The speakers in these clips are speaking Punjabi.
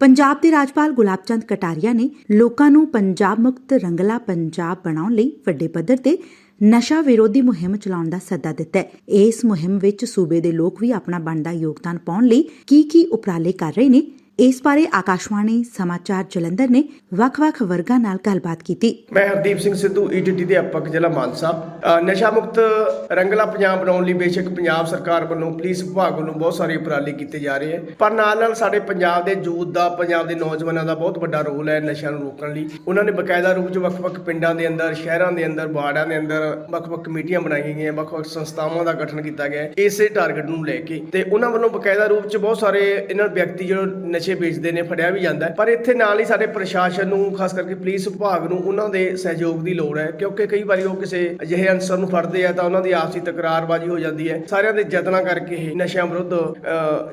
ਪੰਜਾਬ ਦੇ ਰਾਜਪਾਲ ਗੁਲਾਬ ਚੰਦ ਕਟਾਰੀਆ ਨੇ ਲੋਕਾਂ ਨੂੰ ਪੰਜਾਬ ਮੁਕਤ ਰੰਗਲਾ ਪੰਜਾਬ ਬਣਾਉਣ ਲਈ ਵੱਡੇ ਪੱਧਰ ਤੇ ਨਸ਼ਾ ਵਿਰੋਧੀ ਮੁਹਿੰਮ ਚਲਾਉਣ ਦਾ ਸੱਦਾ ਦਿੱਤਾ ਹੈ। ਇਸ ਮੁਹਿੰਮ ਵਿੱਚ ਸੂਬੇ ਦੇ ਲੋਕ ਵੀ ਆਪਣਾ ਬਣਦਾ ਯੋਗਦਾਨ ਪਾਉਣ ਲਈ ਕੀ ਕੀ ਉਪਰਾਲੇ ਕਰ ਰਹੇ ਨੇ ਇਸ ਬਾਰੇ ਆਕਾਸ਼ਵਾਣੀ ਸਮਾਚਾਰ ਜਲੰਧਰ ਨੇ ਵੱਖ-ਵੱਖ ਵਰਗਾਂ ਨਾਲ ਗੱਲਬਾਤ ਕੀਤੀ। ਮੈਂ ਹਰਦੀਪ ਸਿੰਘ ਸਿੱਧੂ ਈਟੀਟੀ ਦੇ ਅਧਿਆਪਕ ਜ਼ਿਲ੍ਹਾ ਮਾਨਸਾ। ਨਸ਼ਾ ਮੁਕਤ ਰੰਗਲਾ ਪੰਜਾਬ ਬਣਾਉਣ ਲਈ ਬੇਸ਼ੱਕ ਪੰਜਾਬ ਸਰਕਾਰ ਵੱਲੋਂ, ਪੁਲਿਸ ਵਿਭਾਗ ਵੱਲੋਂ ਬਹੁਤ ਸਾਰੇ ਉਪਰਾਲੇ ਕੀਤੇ ਜਾ ਰਹੇ ਹਨ ਪਰ ਨਾਲ ਨਾਲ ਸਾਡੇ ਪੰਜਾਬ ਦੇ ਯੂਥ ਦਾ, ਪੰਜਾਬ ਦੇ ਨੌਜਵਾਨਾਂ ਦਾ ਬਹੁਤ ਵੱਡਾ ਰੋਲ ਹੈ ਨਸ਼ਿਆਂ ਨੂੰ ਰੋਕਣ ਲਈ। ਉਹਨਾਂ ਨੇ ਬਕਾਇਦਾ ਰੂਪ 'ਚ ਵੱਖ-ਵੱਖ ਪਿੰਡਾਂ ਦੇ ਅੰਦਰ, ਸ਼ਹਿਰਾਂ ਦੇ ਅੰਦਰ, ਵਾਰਡਾਂ ਦੇ ਅੰਦਰ ਵੱਖ-ਵੱਖ ਕਮੇਟੀਆਂ ਬਣਾਈਆਂ ਗਈਆਂ, ਵੱਖ-ਵੱਖ ਸੰਸਥਾਵਾਂ ਦਾ ਗਠਨ ਕੀਤਾ ਗਿਆ, ਇਸੇ ਟਾਰਗੇਟ ਨੂੰ ਲੈ ਕੇ। ਤੇ ਉਹਨਾਂ ਵੱਲੋਂ ਬਕਾਇਦਾ ਰੂਪ 'ਚ ਬਹੁਤ ਸਾਰੇ ਇਹਨਾਂ ਵਿਅਕਤੀ ਜਿਹੜੇ ਨਸ਼ੇ ਵੇਚਦੇ ਨੇ, ਫੜਿਆ ਵੀ ਜਾਂਦਾ ਪਰ ਇੱਥੇ ਨਾਲ ਹੀ ਸਾਡੇ ਪ੍ਰਸ਼ਾਸਨ ਨੂੰ, ਖਾਸ ਕਰਕੇ ਪੁਲਿਸ ਵਿਭਾਗ ਨੂੰ, ਉਹਨਾਂ ਦੇ ਸਹਿਯੋਗ ਦੀ ਲੋੜ ਹੈ। ਕਿਉਂਕਿ ਕਈ ਵਾਰੀ ਉਹ ਕਿਸੇ ਅਜਿਹੇ ਅਨਸਰ ਨੂੰ ਫੜਦੇ ਆ ਤਾਂ ਉਹਨਾਂ ਦੀ ਆਪਸੀ ਤਕਰਾਰਬਾਜ਼ੀ ਹੋ ਜਾਂਦੀ ਹੈ। ਸਾਰਿਆਂ ਦੇ ਯਤਨਾਂ ਕਰਕੇ ਹੀ ਨਸ਼ਿਆਂ ਵਿਰੁੱਧ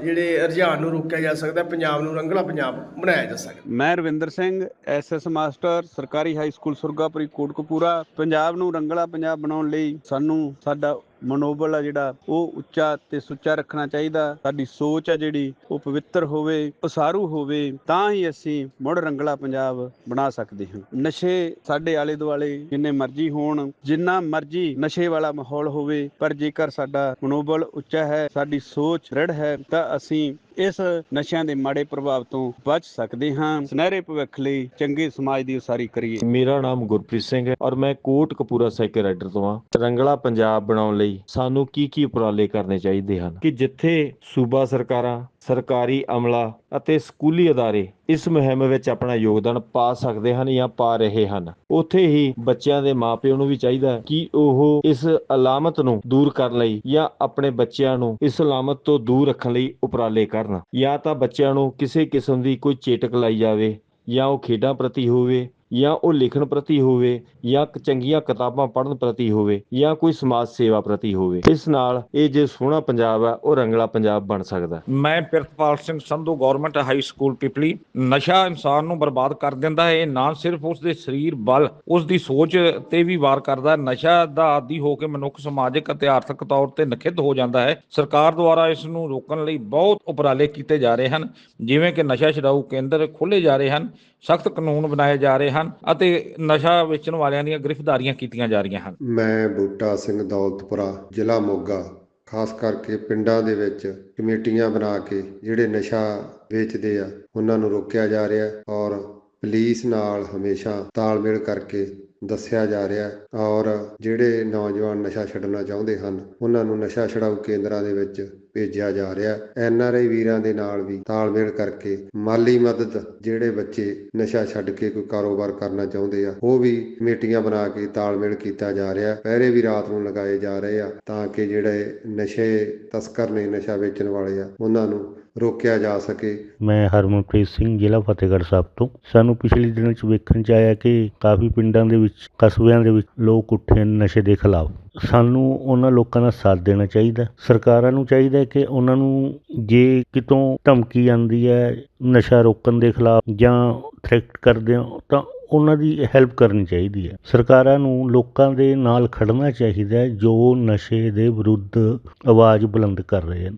ਜਿਹੜੇ ਰੁਝਾਨ ਨੂੰ ਰੋਕਿਆ ਜਾ ਸਕਦਾ ਪੰਜਾਬ ਨੂੰ ਰੰਗਲਾ ਪੰਜਾਬ ਬਣਾਇਆ ਜਾ ਸਕਦਾ ਮੈਂ ਰਵਿੰਦਰ ਸਿੰਘ ਐਸਐਸ ਮਾਸਟਰ, ਸਰਕਾਰੀ ਹਾਈ ਸਕੂਲ ਸੁਰਗਾਪੁਰੀ, ਕੋਟਕਪੂਰਾ। ਪੰਜਾਬ ਨੂੰ ਰੰਗਲਾ ਪੰਜਾਬ ਬਣਾਉਣ ਲਈ ਸਾਨੂੰ ਸਾਡਾ ਮਨੋਬਲ ਆ ਜਿਹੜਾ, ਉਹ ਉੱਚਾ ਤੇ ਸੁੱਚਾ ਰੱਖਣਾ ਚਾਹੀਦਾ। ਸਾਡੀ ਸੋਚ ਆ ਜਿਹੜੀ, ਉਹ ਪਵਿੱਤਰ ਹੋਵੇ, ਉਸਾਰੂ ਹੋਵੇ, ਤਾਂ ਹੀ ਅਸੀਂ ਮੁੜ ਰੰਗਲਾ ਪੰਜਾਬ ਬਣਾ ਸਕਦੇ ਹਾਂ। ਨਸ਼ੇ ਸਾਡੇ ਆਲੇ ਦੁਆਲੇ ਜਿੰਨੇ ਮਰਜ਼ੀ ਹੋਣ, ਜਿੰਨਾ ਮਰਜ਼ੀ ਨਸ਼ੇ ਵਾਲਾ ਮਾਹੌਲ ਹੋਵੇ, ਪਰ ਜੇਕਰ ਸਾਡਾ ਮਨੋਬਲ ਉੱਚਾ ਹੈ, ਸਾਡੀ ਸੋਚ ਦ੍ਰਿੜ ਹੈ, ਤਾਂ ਅਸੀਂ ਇਸ ਨਸ਼ਿਆਂ ਦੇ ਮਾੜੇ ਪ੍ਰਭਾਵ ਤੋਂ ਬਚ ਸਕਦੇ ਹਾਂ। ਸੁਨਹਿਰੇ ਭਵਿੱਖ ਲਈ ਚੰਗੇ ਸਮਾਜ ਦੀ ਉਸਾਰੀ ਕਰੀਏ। ਮੇਰਾ ਨਾਮ ਗੁਰਪ੍ਰੀਤ ਸਿੰਘ ਹੈ ਔਰ ਮੈਂ ਕੋਟ ਕਪੂਰਾ ਸਾਈਕਲ ਰਾਈਡਰ ਤੋਂ ਹਾਂ। ਰੰਗਲਾ ਪੰਜਾਬ ਬਣਾਉਣ ਲਈ ਸਾਨੂੰ ਕੀ ਕੀ ਉਪਰਾਲੇ ਕਰਨੇ ਚਾਹੀਦੇ ਹਨ? ਕਿ ਜਿੱਥੇ ਸੂਬਾ ਸਰਕਾਰਾਂ ਸਰਕਾਰੀ ਅਮਲਾ ਅਤੇ ਸਕੂਲੀ ਅਦਾਰੇ ਇਸ ਮੁਹਿੰਮ ਵਿੱਚ ਆਪਣਾ ਯੋਗਦਾਨ ਪਾ ਸਕਦੇ ਹਨ ਜਾਂ ਪਾ ਰਹੇ ਹਨ। ਉੱਥੇ ਹੀ ਬੱਚਿਆਂ ਦੇ ਮਾਪਿਆਂ ਨੂੰ ਵੀ ਚਾਹੀਦਾ ਹੈ ਕਿ ਉਹ ਇਸ ਅਲਾਮਤ ਨੂੰ ਦੂਰ ਕਰਨ ਲਈ ਜਾਂ ਆਪਣੇ ਬੱਚਿਆਂ ਨੂੰ ਇਸ ਅਲਾਮਤ ਤੋਂ ਦੂਰ ਰੱਖਣ ਲਈ ਉਪਰਾਲੇ ਕਰਨ। ਜਾਂ ਤਾਂ ਬੱਚਿਆਂ ਨੂੰ ਕਿਸੇ ਕਿਸਮ ਦੀ ਕੋਈ ਚੇਟਕ ਲਾਈ ਜਾਵੇ ਜਾਂ ਉਹ ਖੇਡਾਂ ਪ੍ਰਤੀ ਹੋਵੇ ਜਾਂ ਉਹ ਲਿਖਣ ਪ੍ਰਤੀ ਹੋਵੇ ਜਾਂ ਚੰਗੀਆਂ ਕਿਤਾਬਾਂ ਪੜ੍ਹਨ ਪ੍ਰਤੀ ਹੋਵੇ ਜਾਂ ਕੋਈ ਸਮਾਜ ਸੇਵਾ ਪ੍ਰਤੀ ਹੋਵੇ, ਇਸ ਨਾਲ ਇਹ ਜੇ ਸੋਹਣਾ ਪੰਜਾਬ ਹੈ, ਉਹ ਰੰਗਲਾ ਪੰਜਾਬ ਬਣ ਸਕਦਾ। ਮੈਂ Pritpal Singh Sandhu government high school Pipli. ਨਸ਼ਾ ਇਨਸਾਨ ਨੂੰ ਬਰਬਾਦ ਕਰ ਦਿੰਦਾ ਹੈ, ਇਹ ਨਾ ਸਿਰਫ ਉਸ ਦੇ ਸਰੀਰ ਬਲ ਉਸ ਦੀ ਸੋਚ ਤੇ ਵੀ ਵਾਰ ਕਰਦਾ। ਨਸ਼ਾ ਦਾ ਆਦੀ ਹੋ ਕੇ ਮਨੁੱਖ ਸਮਾਜਿਕ ਅਤੇ ਆਰਥਿਕ ਤੌਰ ਤੇ ਨਖਿੱਧ ਹੋ ਜਾਂਦਾ ਹੈ। ਸਰਕਾਰ ਦੁਆਰਾ ਇਸ ਨੂੰ ਰੋਕਣ ਲਈ ਬਹੁਤ ਉਪਰਾਲੇ ਕੀਤੇ ਜਾ ਰਹੇ ਹਨ, ਜਿਵੇਂ ਕਿ ਨਸ਼ਾ ਛਡਾਊ ਕੇਂਦਰ ਖੋਲ੍ਹੇ ਜਾ ਰਹੇ ਹਨ। ਸਖਤ ਕਾਨੂੰਨ ਬਣਾਏ ਜਾ ਰਹੇ ਹਨ ਅਤੇ ਨਸ਼ਾ ਵੇਚਣ ਵਾਲਿਆਂ ਦੀਆਂ ਗ੍ਰਿਫਤਾਰੀਆਂ ਕੀਤੀਆਂ ਜਾ ਰਹੀਆਂ ਹਨ। ਮੈਂ ਬੂਟਾ ਸਿੰਘ ਦੌਲਤਪੁਰਾ, ਜ਼ਿਲ੍ਹਾ ਮੋਗਾ, ਖਾਸ ਕਰਕੇ ਪਿੰਡਾਂ ਦੇ ਵਿੱਚ ਕਮੇਟੀਆਂ ਬਣਾ ਕੇ ਜਿਹੜੇ ਨਸ਼ਾ ਵੇਚਦੇ ਆ, ਉਹਨਾਂ ਨੂੰ ਰੋਕਿਆ ਜਾ ਰਿਹਾ ਔਰ ਪੁਲਿਸ ਨਾਲ ਹਮੇਸ਼ਾ ਤਾਲਮੇਲ ਕਰਕੇ ਦੱਸਿਆ ਜਾ ਰਿਹਾ ਔਰ ਜਿਹੜੇ ਨੌਜਵਾਨ ਨਸ਼ਾ ਛੱਡਣਾ ਚਾਹੁੰਦੇ ਹਨ, ਉਹਨਾਂ ਨੂੰ ਨਸ਼ਾ ਛਡਾਊ ਕੇਂਦਰਾਂ ਦੇ ਵਿੱਚ ਭੇਜਿਆ ਜਾ ਰਿਹਾ ਐਨ ਆਰ ਆਈ ਵੀਰਾਂ ਦੇ ਨਾਲ ਵੀ ਤਾਲਮੇਲ ਕਰਕੇ ਮਾਲੀ ਮਦਦ ਜਿਹੜੇ ਬੱਚੇ ਨਸ਼ਾ ਛੱਡ ਕੇ ਕੋਈ ਕਾਰੋਬਾਰ ਕਰਨਾ ਚਾਹੁੰਦੇ ਆ, ਉਹ ਵੀ ਕਮੇਟੀਆਂ ਬਣਾ ਕੇ ਤਾਲਮੇਲ ਕੀਤਾ ਜਾ ਰਿਹਾ ਪਹਿਰੇ ਵੀ ਰਾਤ ਨੂੰ ਲਗਾਏ ਜਾ ਰਹੇ ਆ, ਤਾਂ ਕਿ ਜਿਹੜੇ ਨਸ਼ੇ ਤਸਕਰ ਨੇ, ਨਸ਼ਾ ਵੇਚਣ ਵਾਲੇ ਆ, ਉਹਨਾਂ ਨੂੰ ਰੋਕਿਆ ਜਾ ਸਕੇ। ਮੈਂ ਹਰਮਨਪ੍ਰੀਤ ਸਿੰਘ, ਜ਼ਿਲ੍ਹਾ ਫਤਿਹਗੜ੍ਹ ਸਾਹਿਬ ਤੋਂ। ਸਾਨੂੰ ਪਿਛਲੇ ਦਿਨਾਂ 'ਚ ਵੇਖਣ 'ਚ ਆਇਆ ਕਿ ਕਾਫੀ ਪਿੰਡਾਂ ਦੇ ਵਿੱਚ, ਕਸਬਿਆਂ ਦੇ ਵਿੱਚ ਲੋਕ ਉੱਠੇ ਹਨ ਨਸ਼ੇ ਦੇ ਖਿਲਾਫ। ਸਾਨੂੰ ਉਹਨਾਂ ਲੋਕਾਂ ਦਾ ਸਾਥ ਦੇਣਾ ਚਾਹੀਦਾ। ਸਰਕਾਰਾਂ ਨੂੰ ਚਾਹੀਦਾ ਕਿ ਉਹਨਾਂ ਨੂੰ ਜੇ ਕਿਤੋਂ ਧਮਕੀ ਆਉਂਦੀ ਹੈ ਨਸ਼ਾ ਰੋਕਣ ਦੇ ਖਿਲਾਫ ਜਾਂ ਥ੍ਰੈਟ ਕਰਦੇ ਹੋ, ਤਾਂ ਉਹਨਾਂ ਦੀ ਹੈਲਪ ਕਰਨੀ ਚਾਹੀਦੀ ਹੈ। ਸਰਕਾਰਾਂ ਨੂੰ ਲੋਕਾਂ ਦੇ ਨਾਲ ਖੜਨਾ ਚਾਹੀਦਾ ਹੈ ਜੋ ਨਸ਼ੇ ਦੇ ਵਿਰੁੱਧ ਆਵਾਜ਼ ਬੁਲੰਦ ਕਰ ਰਹੇ ਹਨ।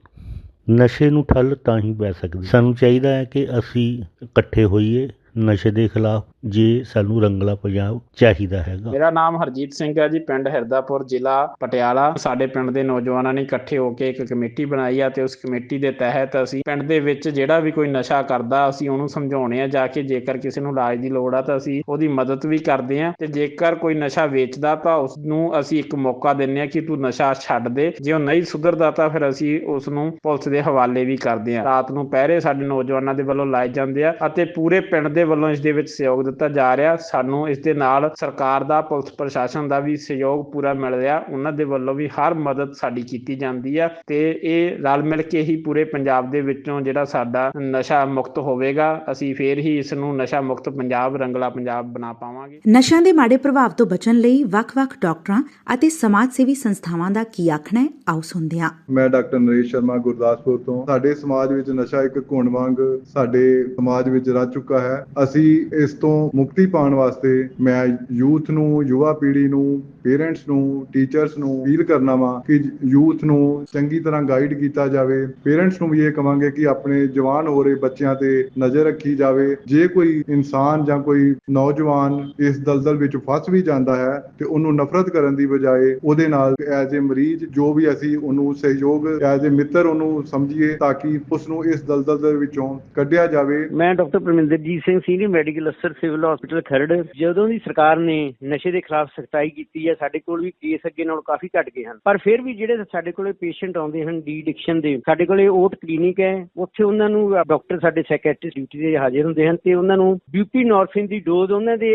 ਨਸ਼ੇ ਨੂੰ ਠੱਲ ਤਾਂ ਹੀ ਪੈ ਸਕਦੀ। ਸਾਨੂੰ ਚਾਹੀਦਾ ਹੈ ਕਿ ਅਸੀਂ ਇਕੱਠੇ ਹੋਈਏ ਨਸ਼ੇ ਦੇ ਖਿਲਾਫ ਜੇ ਸਾਨੂੰ ਰੰਗਲਾ ਪੰਜਾਬ ਚਾਹੀਦਾ ਹੈਗਾ। ਮੇਰਾ ਨਾਮ ਹਰਜੀਤ ਸਿੰਘ ਹੈ ਜੀ, ਪਿੰਡ ਹਿਰਦਾਪੁਰ, ਜ਼ਿਲ੍ਹਾ ਪਟਿਆਲਾ। ਸਾਡੇ ਪਿੰਡ ਦੇ ਨੌਜਵਾਨਾਂ ਨੇ ਇਕੱਠੇ ਹੋ ਕੇ ਇੱਕ ਕਮੇਟੀ ਬਣਾਈ ਆ ਤੇ ਉਸ ਕਮੇਟੀ ਦੇ ਤਹਿਤ ਅਸੀਂ ਪਿੰਡ ਦੇ ਵਿੱਚ ਜਿਹੜਾ ਵੀ ਕੋਈ ਨਸ਼ਾ ਕਰਦਾ, ਅਸੀਂ ਉਹਨੂੰ ਸਮਝਾਉਣੇ ਆ ਜਾ ਕੇ ਜੇਕਰ ਕਿਸੇ ਨੂੰ ਇਲਾਜ ਦੀ ਲੋੜ ਆ ਤਾਂ ਅਸੀਂ ਉਹਦੀ ਮਦਦ ਵੀ ਕਰਦੇ ਆ ਤੇ ਜੇਕਰ ਕੋਈ ਨਸ਼ਾ ਵੇਚਦਾ ਤਾਂ ਉਸ ਨੂੰ ਅਸੀਂ ਇੱਕ ਮੌਕਾ ਦਿੰਨੇ ਆ ਕਿ ਤੂੰ ਨਸ਼ਾ ਛੱਡ ਦੇ, ਜੇ ਉਹ ਨਹੀਂ ਸੁਧਰਦਾ ਤਾਂ ਫਿਰ ਅਸੀਂ ਉਸ ਨੂੰ ਪੁਲਿਸ ਦੇ ਹਵਾਲੇ ਵੀ ਕਰਦੇ ਆ ਰਾਤ ਨੂੰ ਪਹਿਰੇ ਸਾਡੇ ਨੌਜਵਾਨਾਂ ਦੇ ਵੱਲੋਂ ਲਾਏ ਜਾਂਦੇ ਆ ਅਤੇ ਪੂਰੇ ਪਿੰਡ ਦੇ ਵੱਲੋਂ ਇਸ ਦੇ ਵਿੱਚ ਸਹਿਯੋਗ ਦਿੱਤਾ ਜਾ ਰਿਹਾ। ਸਾਨੂੰ ਇਸ ਦੇ ਨਾਲ ਸਰਕਾਰ ਦਾ ਪੁਲਿਸ ਪ੍ਰਸ਼ਾਸਨ ਦਾ ਵੀ ਸਹਿਯੋਗ ਪੂਰਾ ਮਿਲ ਰਿਹਾ। ਉਹਨਾਂ ਦੇ ਵੱਲੋਂ ਵੀ ਹਰ ਮਦਦ ਸਾਡੀ ਕੀਤੀ ਜਾਂਦੀ ਆ ਤੇ ਇਹ ਰਲ ਮਿਲ ਕੇ ਹੀ ਪੂਰੇ ਪੰਜਾਬ ਦੇ ਵਿੱਚੋਂ ਜਿਹੜਾ ਸਾਡਾ ਨਸ਼ਾ ਮੁਕਤ ਹੋਵੇਗਾ ਅਸੀਂ ਫੇਰ ਹੀ ਇਸ ਨੂੰ ਨਸ਼ਾ ਮੁਕਤ ਪੰਜਾਬ ਰੰਗਲਾ ਪੰਜਾਬ ਬਣਾ ਪਾਵਾਂਗੇ। ਨਸ਼ਿਆਂ ਦੇ ਮਾੜੇ ਪ੍ਰਭਾਵ ਤੋਂ ਬਚਣ ਲਈ ਵੱਖ-ਵੱਖ ਡਾਕਟਰਾਂ ਅਤੇ ਸਮਾਜ ਸੇਵੀ ਸੰਸਥਾਵਾਂ ਦਾ ਕੀ ਆਖਣਾ ਹੈ ਆਓ ਸੁਣਦੇ ਹਾਂ। ਮੈਂ ਡਾਕਟਰ ਨਰੇਸ਼ ਸ਼ਰਮਾ ਗੁਰਦਾਸਪੁਰ ਤੋਂ। ਸਾਡੇ ਸਮਾਜ ਵਿੱਚ ਨਸ਼ਾ ਇੱਕ ਘੁਣ ਵਾਂਗ ਸਾਡੇ ਸਮਾਜ ਵਿੱਚ ਰਚ ਚੁੱਕਾ ਹੈ। ਅਸੀਂ ਇਸ ਤੋਂ ਮੁਕਤੀ ਪਾਉਣ ਵਾਸਤੇ ਮੈਂ ਯੂਥ ਨੂੰ, ਯੁਵਾ ਪੀੜ੍ਹੀ ਨੂੰ, ਪੇਰੈਂਟਸ ਨੂੰ, ਟੀਚਰਸ ਨੂੰ ਅਪੀਲ ਕਰਨਾ ਵਾਂ ਕਿ ਯੂਥ ਨੂੰ ਚੰਗੀ ਤਰ੍ਹਾਂ ਗਾਈਡ ਕੀਤਾ ਜਾਵੇ। ਪੇਰੈਂਟਸ ਨੂੰ ਵੀ ਇਹ ਕਵਾਂਗੇ ਕਿ ਆਪਣੇ ਜਵਾਨ ਹੋ ਰਹੇ ਬੱਚਿਆਂ ਤੇ ਨਜ਼ਰ ਰੱਖੀ ਜਾਵੇ। ਜੇ ਕੋਈ ਇਨਸਾਨ ਜਾਂ ਕੋਈ ਨੌਜਵਾਨ ਇਸ ਦਲਦਲ ਵਿੱਚ ਫਸ ਵੀ ਜਾਂਦਾ ਹੈ ਤੇ ਉਹਨੂੰ ਨਫ਼ਰਤ ਕਰਨ ਦੀ ਬਜਾਏ ਉਹਦੇ ਨਾਲ ਐਜ਼ ਅ ਮਰੀਜ਼ ਜੋ ਵੀ ਅਸੀਂ ਉਹਨੂੰ ਸਹਿਯੋਗ ਐਜ਼ ਅ ਮਿੱਤਰ ਉਹਨੂੰ ਸਮਝੀਏ ਤਾਂ ਕਿ ਉਸ ਨੂੰ ਇਸ ਦਲਦਲ ਦੇ ਵਿੱਚੋਂ ਕੱਢਿਆ ਜਾਵੇ। ਮੈਂ doctor Paraminderjit Singh senior medical ਅਫਸਰ ਸਿਵਲ ਹਸਪੀਟਲ ਖਰੜ, ਜਦੋਂ ਦੀ ਸਰਕਾਰ ਨੇ ਨਸ਼ੇ ਦੇ ਖਿਲਾਫ ਸਖਤਾਈ ਕੀਤੀ ਹੈ, ਸਾਡੇ ਕੋਲ ਵੀ ਕੇਸ ਅੱਗੇ ਨਾਲੋਂ ਕਾਫੀ ਘਟ ਗਏ ਹਨ। ਪਰ ਫਿਰ ਵੀ ਜਿਹੜੇ ਸਾਡੇ ਕੋਲੇ ਪੇਸ਼ੈਂਟ ਆਉਂਦੇ ਹਨ ਡੀ ਐਡਿਕਸ਼ਨ ਦੇ, ਸਾਡੇ ਕੋਲੇ ਓਟ ਕਲੀਨਿਕ ਹੈ, ਉੱਥੇ ਉਹਨਾਂ ਨੂੰ ਡਾਕਟਰ ਸਾਡੇ ਸੈਕਟਰੀ ਡਿਊਟੀ ਤੇ ਹਾਜ਼ਰ ਹੁੰਦੇ ਹਨ ਤੇ ਉਹਨਾਂ ਨੂੰ ਬਿਊਪੀਨੋਰਫਿਨ ਦੀ ਡੋਜ਼ ਉਹਨਾਂ ਦੇ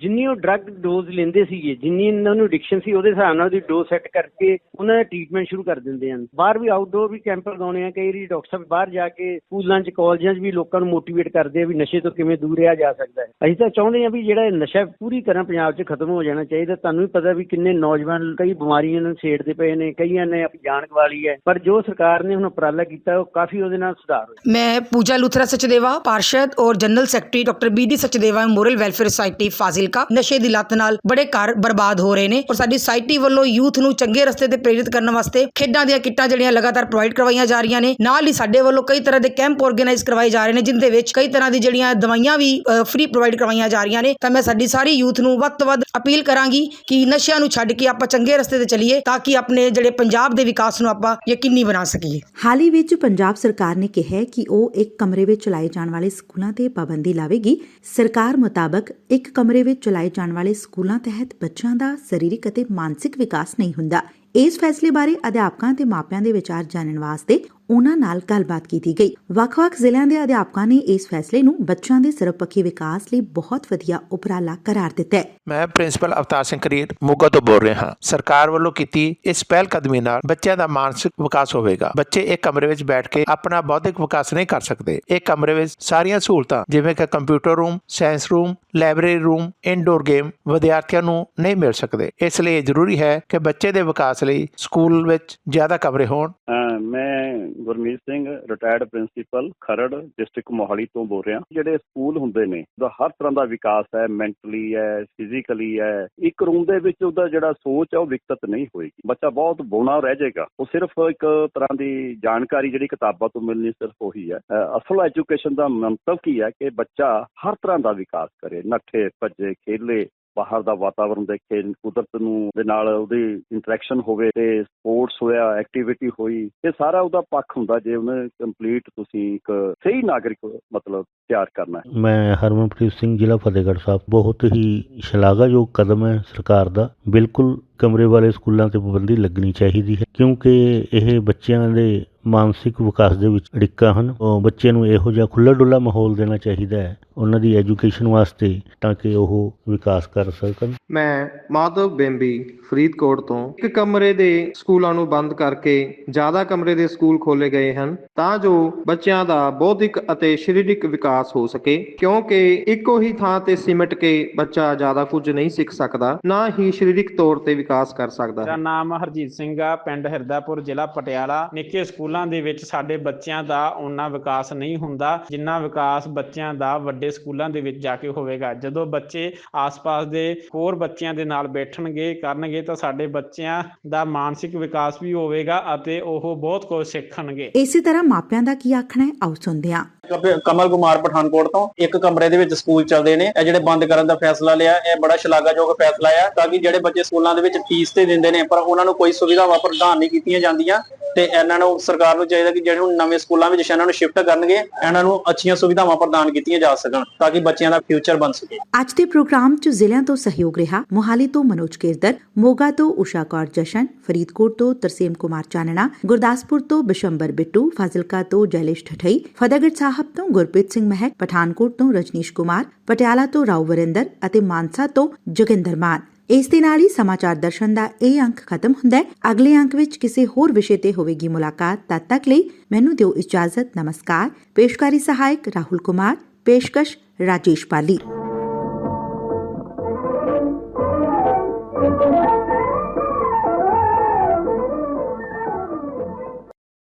ਜਿੰਨੀ ਉਹ ਡਰੱਗ ਡੋਜ਼ ਲੈਂਦੇ ਸੀਗੇ, ਜਿੰਨੀ ਇਹਨਾਂ ਨੂੰ ਐਡਿਕਸ਼ਨ ਸੀ, ਉਹਦੇ ਹਿਸਾਬ ਨਾਲ ਉਹਦੀ ਡੋਜ਼ ਸੈੱਟ ਕਰਕੇ ਉਹਨਾਂ ਦਾ ਟ੍ਰੀਟਮੈਂਟ ਸ਼ੁਰੂ ਕਰ ਦਿੰਦੇ ਹਨ। ਬਾਹਰ ਵੀ ਆਊਟਡੋਰ ਵੀ ਕੈਂਪ ਲਗਾਉਣੇ ਆ, ਕਈ ਵਾਰੀ ਡਾਕਟਰ ਸਾਹਿਬ ਬਾਹਰ ਜਾ ਕੇ ਸਕੂਲਾਂ 'ਚ ਕਾਲਜਾਂ 'ਚ ਵੀ ਲੋਕਾਂ ਨੂੰ ਮੋਟੀਵੇਟ ਕਰਦੇ ਆ ਵੀ ਨਸ਼ੇ ਤੋਂ ਕਿਵੇਂ ਦੂਰਿਆ ਜਾ ਸਕਦਾ ਹੈ। ਅਸੀਂ ਤਾਂ ਚਾਹੁੰਦੇ ਹਾਂ ਵੀ ਜਿਹੜਾ ਨਸ਼ਾ ਪੂਰੀ ਤਰ੍ਹਾਂ ਪੰਜਾਬ 'ਚ ਖਤਮ ਹੋ ਜਾਣਾ ਚਾਹੀਦਾ, ਤੁਹਾਨੂੰ ਵੀ ਪਤਾ ਵੀ ਕਿੰਨੇ ਨੌਜਵਾਨ ਕਈ ਬਿਮਾਰੀਆਂ ਨੂੰ ਛੇੜਦੇ ਪਏ ਨੇ, ਕਈਆਂ ਨੇ ਜਾਣ ਗਵਾਲੀ ਹੈ, ਪਰ ਜੋ ਸਰਕਾਰ ਨੇ ਹੁਣ ਉਪਰਾਲਾ ਕੀਤਾ, ਉਹ ਕਾਫੀ ਉਹਦੇ ਨਾਲ ਸੁਧਾਰ ਹੋਇਆ। ਮੈਂ ਪੂਜਾ ਲੂਥਰਾ ਸਚਦੇਵਾ, ਪਾਰਸ਼ਦ ਔਰ general secretary doctor B Sachdeva, moral welfare society Fazilka. ਨਸ਼ੇ ਦੀ ਲੱਤ ਨਾਲ ਬੜੇ ਘਰ ਬਰਬਾਦ ਹੋ ਰਹੇ ਨੇ ਔਰ ਸਾਡੀ ਸੁਸਾਇਟੀ ਵੱਲੋਂ ਯੂਥ ਨੂੰ ਚੰਗੇ ਰਸਤੇ ਤੇ ਪ੍ਰੇਰਿਤ ਕਰਨ ਵਾਸਤੇ ਖੇਡਾਂ ਦੀਆਂ ਕਿੱਟਾਂ ਜਿਹੜੀਆਂ ਲਗਾਤਾਰ ਪ੍ਰੋਵਾਈਡ ਕਰਵਾਈਆਂ ਜਾ ਰਹੀਆਂ ਨੇ। ਨਾਲ ਹੀ ਸਾਡੇ ਵੱਲੋਂ ਕਈ ਤਰ੍ਹਾਂ ਦੇ ਕੈਂਪ ਆਰਗੇਨਾਈਜ਼ ਕਰਵਾਏ ਜਾ ਰਹੇ ਨੇ ਜਿਨ੍ਹਾਂ ਵਿੱਚ ਕਈ ਤਰ੍ਹਾਂ ਦੀ ਜਿਹੜੀਆਂ ਦਵਾਈਆਂ ਵੀ ਫ੍ਰੀ ਪ੍ਰੋਵਾਈਡ ਕਰਵਾਈਆਂ ਜਾ ਰਹੀਆਂ ਨੇ, ਤਾਂ ਮੈਂ ਸਾਡੀ ਸਾਰੀ ਯੂਥ ਨੂੰ ਵੱਧ ਤੋਂ ਵੱਧ ਅਪੀਲ ਕਰਾਂਗੀ ਕਿ ਨਸ਼ਿਆਂ ਨੂੰ ਛੱਡ ਕੇ ਆਪਾਂ ਚੰਗੇ ਰਸਤੇ ਤੇ ਚੱਲੀਏ, ਤਾਂ ਕਿ ਆਪਣੇ ਜਿਹੜੇ ਪੰਜਾਬ ਦੇ ਵਿਕਾਸ ਨੂੰ ਆਪਾਂ ਯਕੀਨੀ ਬਣਾ ਸਕੀਏ। ਹਾਲ ਹੀ ਵਿੱਚ ਪੰਜਾਬ ਸਰਕਾਰ ਨੇ ਕਿਹਾ ਕਿ ਉਹ ਇੱਕ ਕਮਰੇ ਵਿੱਚ ਚਲਾਏ ਜਾਣ ਵਾਲੇ ਸਕੂਲਾਂ ਤੇ ਪਾਬੰਦੀ ਲਾਵੇਗੀ। ਸਰਕਾਰ ਮੁਤਾਬਕ ਇੱਕ ਕਮਰੇ ਵਿੱਚ ਚਲਾਏ ਜਾਣ ਵਾਲੇ ਸਕੂਲਾਂ ਤਹਿਤ ਬੱਚਿਆਂ ਦਾ ਸਰੀਰਕ ਅਤੇ ਮਾਨਸਿਕ ਵਿਕਾਸ ਨਹੀਂ ਹੁੰਦਾ। ਇਸ ਫੈਸਲੇ ਬਾਰੇ ਅਧਿਆਪਕਾਂ ਤੇ ਮਾਪਿਆਂ ਦੇ ਵਿਚਾਰ ਜਾਣਨ ਵਾਸਤੇ ਉਹਨਾਂ ਨਾਲ ਗੱਲਬਾਤ ਕੀਤੀ ਗਈ। ਵੱਖ-ਵੱਖ ਜ਼ਿਲ੍ਹਿਆਂ ਦੇ ਅਧਿਆਪਕਾਂ ਨੇ ਇਸ ਫੈਸਲੇ ਨੂੰ ਬੱਚਿਆਂ ਦੇ ਸਰਬਪੱਖੀ ਵਿਕਾਸ ਲਈ ਬਹੁਤ ਵਧੀਆ ਉਪਰਾਲਾ ਕਰਾਰ ਦਿੱਤਾ ਹੈ। ਮੈਂ ਪ੍ਰਿੰਸੀਪਲ ਅਵਤਾਰ ਸਿੰਘ ਕਰੀਰ ਮੋਗਾ ਤੋਂ ਬੋਲ ਰਿਹਾ ਹਾਂ। ਸਰਕਾਰ ਵੱਲੋਂ ਕੀਤੀ ਇਸ ਪਹਿਲ ਕਦਮੀ ਨਾਲ ਬੱਚਿਆਂ ਦਾ ਮਾਨਸਿਕ ਵਿਕਾਸ ਹੋਵੇਗਾ। ਬੱਚੇ ਇੱਕ ਕਮਰੇ ਵਿੱਚ ਬੈਠ ਕੇ ਆਪਣਾ ਬੌਧਿਕ ਵਿਕਾਸ ਨਹੀਂ ਕਰ ਸਕਦੇ। ਇੱਕ ਕਮਰੇ ਵਿੱਚ ਸਾਰੀਆਂ ਸਹੂਲਤਾਂ ਜਿਵੇਂ ਕਿ computer room science room library room indoor game ਵਿਦਿਆਰਥੀਆਂ ਨੂੰ ਨਹੀਂ ਮਿਲ ਸਕਦੇ। ਇਸ ਲਈ ਇਹ ਜ਼ਰੂਰੀ ਹੈ ਕਿ ਬੱਚੇ ਦੇ ਵਿਕਾਸ ਲਈ ਸਕੂਲ ਵਿੱਚ ਜ਼ਿਆਦਾ ਕਮਰੇ ਹੋਣ। ਮੈਂ Gurmeet Singh retired principal Kharar district Mohali ਤੋਂ ਬੋਲ ਰਿਹਾ। ਜਿਹੜੇ ਸਕੂਲ ਹੁੰਦੇ ਨੇ, ਉਹਦਾ ਹਰ ਤਰ੍ਹਾਂ ਦਾ ਵਿਕਾਸ ਹੈ ਮੈਂਟਲੀ ਹੈ ਫਿਜ਼ੀਕਲੀ ਹੈ। ਇੱਕ ਰੂਮ ਦੇ ਵਿੱਚ ਉਹਦਾ ਜਿਹੜਾ ਸੋਚ ਹੈ, ਉਹ ਵਿਕਸਿਤ ਨਹੀਂ ਹੋਏਗੀ। ਬੱਚਾ ਬਹੁਤ ਬੋਣਾ ਰਹਿ ਜਾਏਗਾ। ਉਹ ਸਿਰਫ ਇੱਕ ਤਰ੍ਹਾਂ ਦੀ ਜਾਣਕਾਰੀ, ਜਿਹੜੀ ਕਿਤਾਬਾਂ ਤੋਂ ਮਿਲਣੀ ਸਿਰਫ ਉਹੀ ਹੈ। ਅਸਲ ਐਜੂਕੇਸ਼ਨ ਦਾ ਮੰਤਵ ਕੀ ਹੈ ਕਿ ਬੱਚਾ ਹਰ ਤਰ੍ਹਾਂ ਦਾ ਵਿਕਾਸ ਕਰੇ। ਨੱਠੇ, ਭੱਜੇ, ਖੇਲੇ ਬਾਹਰ ਦਾ ਵਾਤਾਵਰਣ ਦੇਖੇ, ਕੁਦਰਤ ਨੂੰ ਦੇ ਨਾਲ ਉਹਦੀ ਇੰਟਰੈਕਸ਼ਨ ਹੋਵੇ ਤੇ ਸਪੋਰਟਸ ਹੋਇਆ ਐਕਟੀਵਿਟੀ ਹੋਈ, ਇਹ ਸਾਰਾ ਉਹਦਾ ਪੱਖ ਹੁੰਦਾ ਜੇ ਉਹਨੇ ਕੰਪਲੀਟ ਤੁਸੀਂ ਇੱਕ ਸਹੀ ਨਾਗਰਿਕ ਮਤਲਬ ਤਿਆਰ ਕਰਨਾ ਮੈਂ ਹਰਮਨਪ੍ਰੀਤ ਸਿੰਘ, ਜ਼ਿਲ੍ਹਾ ਫਤਿਹਗੜ੍ਹ ਸਾਹਿਬ। ਬਹੁਤ ਹੀ ਸ਼ਲਾਘਾਯੋਗ ਕਦਮ ਹੈ ਸਰਕਾਰ ਦਾ। ਬਿਲਕੁਲ ਕਮਰੇ ਵਾਲੇ ਸਕੂਲਾਂ ਤੇ ਪਾਬੰਦੀ ਲੱਗਣੀ ਚਾਹੀਦੀ ਹੈ, ਕਿਉਂਕਿ ਇਹ ਬੱਚਿਆਂ ਦੇ ਮਾਨਸਿਕ ਵਿਕਾਸ ਦੇ ਵਿੱਚ ਅੜਿੱਕਾ ਹਨ। ਉਹ ਬੱਚੇ ਨੂੰ ਇਹੋ ਜਿਹਾ ਖੁੱਲ੍ਹਾ ਡੁੱਲਾ ਮਾਹੌਲ ਦੇਣਾ ਚਾਹੀਦਾ ਹੈ। ਉਹਨਾਂ ਦੀ ਐਜੂਕੇਸ਼ਨ ਵਾਸਤੇ ਤਾਂ ਕਿ ਉਹ ਵਿਕਾਸ ਕਰ ਸਕਣ। ਮੈਂ ਮਾਧਵ ਬੇਂਬੀ ਫਰੀਦਕੋਟ ਤੋਂ ਇੱਕ ਕਮਰੇ ਦੇ ਸਕੂਲਾਂ ਨੂੰ ਬੰਦ ਕਰਕੇ ਜ਼ਿਆਦਾ ਕਮਰੇ ਦੇ ਸਕੂਲ ਖੋਲੇ ਗਏ ਹਨ ਤਾਂ ਜੋ ਬੱਚਿਆਂ ਦਾ ਬੌਧਿਕ ਅਤੇ ਸਰੀਰਕ ਵਿਕਾਸ ਹੋ ਸਕੇ ਕਿਉਂਕਿ ਇੱਕੋ ਹੀ ਥਾਂ ਤੇ ਸਿਮਟ ਕੇ ਬੱਚਾ ਜ਼ਿਆਦਾ ਕੁਝ ਨਹੀਂ ਸਿੱਖ ਸਕਦਾ ਨਾ ਹੀ ਸਰੀਰਕ ਤੌਰ ਤੇ ਵਿਕਾਸ ਕਰ ਸਕਦਾ। ਮੇਰਾ ਨਾਮ ਹਰਜੀਤ ਸਿੰਘ ਆ ਪਿੰਡ ਹਿਰਦਾਪੁਰ ਜ਼ਿਲ੍ਹਾ ਪਟਿਆਲਾ। ਨਿੱਕੇ ਸਕੂਲਾਂ ਦੇ ਵਿੱਚ ਸਾਡੇ ਬੱਚਿਆਂ ਦਾ ਓਨਾ ਵਿਕਾਸ ਨਹੀਂ ਹੁੰਦਾ ਜਿੰਨਾ ਵਿਕਾਸ ਬੱਚਿਆਂ ਦਾ ਵੱਡੇ ਸਕੂਲਾਂ ਦੇ ਵਿੱਚ ਜਾ ਕੇ ਹੋਵੇਗਾ। ਜਦੋਂ ਬੱਚੇ ਆਸ-ਪਾਸ ਦੇ ਹੋਰ ਬੱਚਿਆਂ ਦੇ ਨਾਲ ਬੈਠਣਗੇ ਕਰਨਗੇ ਤਾਂ ਸਾਡੇ ਬੱਚਿਆਂ ਦਾ ਮਾਨਸਿਕ ਵਿਕਾਸ ਵੀ ਹੋਵੇਗਾ ਅਤੇ ਉਹ ਬਹੁਤ ਕੁਝ ਸਿੱਖਣਗੇ। ਇਸੇ ਤਰ੍ਹਾਂ ਮਾਪਿਆਂ ਦਾ ਕੀ ਆਖਣਾ ਹੈ? ਆਓ ਸੁਣਦੇ ਹਾਂ। ਕਮਲ ਕੁਮਾਰ ਪਠਾਨਕੋਟ ਤੋਂ। ਇੱਕ ਕਮਰੇ ਦੇ ਵਿੱਚ ਸਕੂਲ ਚੱਲਦੇ ਨੇ। ਇਹ ਜਿਹੜੇ ਬੰਦ ਕਰਨ ਦਾ ਫੈਸਲਾ ਲਿਆ ਇਹ ਬੜਾ ਸ਼ਲਾਘਾਯੋਗ ਫੈਸਲਾ ਆ ਤਾਂ ਕਿ ਜਿਹੜੇ ਬੱਚੇ ਸਕੂਲਾਂ ਦੇ ਵਿੱਚ ਫੀਸ ਤੇ ਦਿੰਦੇ ਨੇ ਪਰ ਉਹਨਾਂ ਨੂੰ ਕੋਈ ਸੁਵਿਧਾਵਾਂ ਪ੍ਰਦਾਨ ਨਹੀਂ ਕੀਤੀਆਂ ਜਾਂਦੀਆਂ। ਤੇ ਇਹਨਾਂ ਨੂੰ ਸਰਕਾਰ ਨੂੰ ਚਾਹੀਦਾ ਕਿ ਜਿਹੜੇ ਹੁਣ ਨਵੇਂ ਸਕੂਲਾਂ ਵਿੱਚ ਇਹਨਾਂ ਨੂੰ ਸ਼ਿਫਟ ਕਰਨਗੇ, ਇਹਨਾਂ ਨੂੰ ਅੱਛੀਆਂ ਸੁਵਿਧਾਵਾਂ ਪ੍ਰਦਾਨ ਕੀਤੀਆਂ ਜਾ ਸਕਣ ਤਾਂ ਕਿ ਬੱਚਿਆਂ ਦਾ ਫਿਊਚਰ ਬਣ ਸਕੇ। ਅੱਜ ਦੇ ਪ੍ਰੋਗਰਾਮ 'ਚ ਜ਼ਿਲ੍ਹਿਆਂ ਤੋਂ ਸਹਿਯੋਗ ਰਿਹਾ, ਮੋਹਾਲੀ ਤੋਂ ਮਨੋਜ ਕੇਰਦਰ ਮੋਗਾ ਤੋਂ ਉਸ਼ਾ ਕੌਰ ਜਸ਼ਨ, ਫਰੀਦਕੋਟ ਤੋਂ ਤਰਸੇਮ ਕੁਮਾਰ ਚਾਨਣਾ, ਗੁਰਦਾਸਪੁਰ ਤੋਂ ਬਿਸ਼ੰਬਰ ਬਿੱਟੂ, ਫਾਜ਼ਿਲਕਾ ਤੋਂ ਜੈਲੇਸ਼ ਠਠਈ, ਫਤਿਹਗੜ੍ਹ ਸਾਹਿਬ ਤੋਂ ਗੁਰਪ੍ਰੀਤ ਸਿੰਘ ਮਹਿਕ, ਪਠਾਨਕੋਟ ਤੋਂ ਰਜਨੀਸ਼ ਕੁਮਾਰ, ਪਟਿਆਲਾ ਤੋਂ ਰਾਓ ਵਰਿੰਦਰ ਅਤੇ ਮਾਨਸਾ ਤੋਂ ਜੋਗਿੰਦਰ ਮਾਨ। ਇਸ ਦੇ ਨਾਲ ਹੀ ਸਮਾਚਾਰ ਦਰਸ਼ਨ ਦਾ ਇਹ ਅੰਕ ਖਤਮ ਹੁੰਦਾ ਹੈ। ਅਗਲੇ ਅੰਕ ਵਿੱਚ ਕਿਸੇ ਹੋਰ ਵਿਸ਼ੇ ਤੇ ਹੋਵੇਗੀ ਮੁਲਾਕਾਤ, ਤਦ ਤੱਕ ਲਈ ਮੈਨੂੰ ਦਿਓ ਇਜਾਜ਼ਤ। ਨਮਸਕਾਰ। ਪੇਸ਼ਕਾਰੀ ਸਹਾਇਕ ਰਾਹੁਲ ਕੁਮਾਰ, ਪੇਸ਼ਕਸ਼ ਰਾਜੇਸ਼ ਪਾਲੀ।